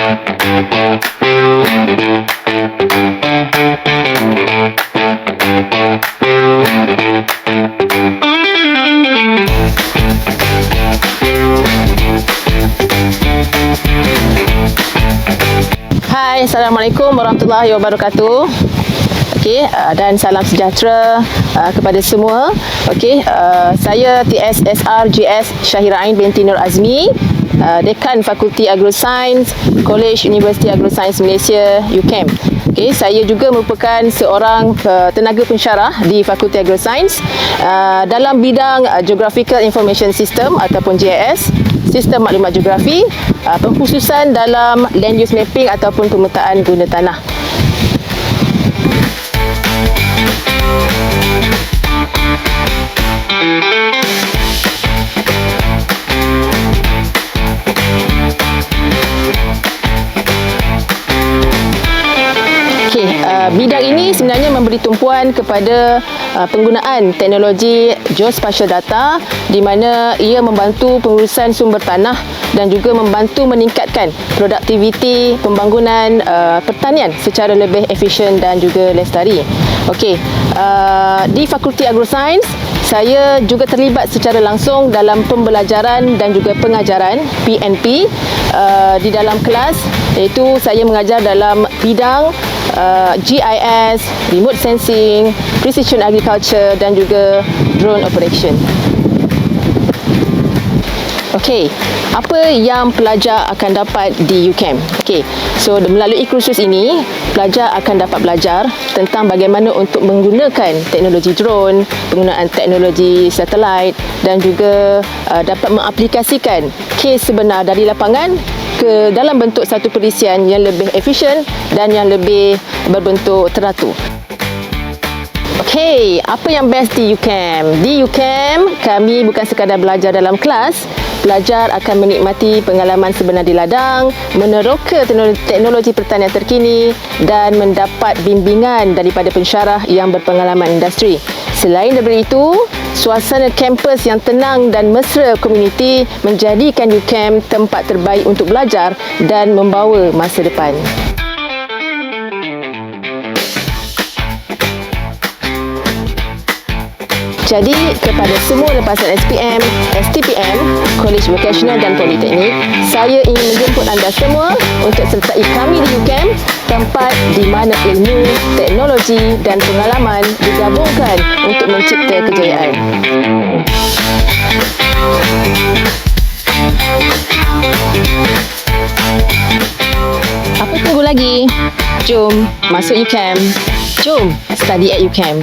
Hai, Assalamualaikum warahmatullahi wabarakatuh. Okey, uh, dan salam sejahtera uh, kepada semua. Okey, uh, saya TSSR GS Syahira Ain binti Nur Azmi, uh, Dekan Fakulti Agrosains, College Universiti Agrosains Malaysia, UCAM. Okey, saya juga merupakan seorang uh, tenaga pensyarah di Fakulti Agrosains uh, dalam bidang uh, Geographical Information System ataupun GIS sistem maklumat geografi, uh, pengkhususan dalam land use mapping ataupun pemetaan guna tanah. Bidang ini sebenarnya memberi tumpuan kepada uh, penggunaan teknologi geospatial data di mana ia membantu pengurusan sumber tanah dan juga membantu meningkatkan produktiviti pembangunan uh, pertanian secara lebih efisien dan juga lestari. Okey, uh, di Fakulti Agrosains saya juga terlibat secara langsung dalam pembelajaran dan juga pengajaran PNP uh, di dalam kelas iaitu saya mengajar dalam bidang uh, GIS, remote sensing, precision agriculture dan juga drone operation. Okey, apa yang pelajar akan dapat di UCAM? Okey, so melalui kursus ini, pelajar akan dapat belajar tentang bagaimana untuk menggunakan teknologi drone, penggunaan teknologi satelit dan juga uh, dapat mengaplikasikan kes sebenar dari lapangan ke dalam bentuk satu perisian yang lebih efisien dan yang lebih berbentuk teratur. Okey, apa yang best di UCAM? Di UCAM, kami bukan sekadar belajar dalam kelas, pelajar akan menikmati pengalaman sebenar di ladang, meneroka teknologi pertanian terkini dan mendapat bimbingan daripada pensyarah yang berpengalaman industri. Selain daripada itu, suasana kampus yang tenang dan mesra komuniti menjadikan UCAM tempat terbaik untuk belajar dan membawa masa depan. Jadi kepada semua lepasan SPM, STPM, College Vocational dan Politeknik, saya ingin menjemput anda semua untuk sertai kami di UCAM, tempat di mana ilmu, teknologi dan pengalaman digabungkan untuk mencipta kejayaan. Apa tunggu lagi? Jom masuk UCAM. Jom study at UCAM.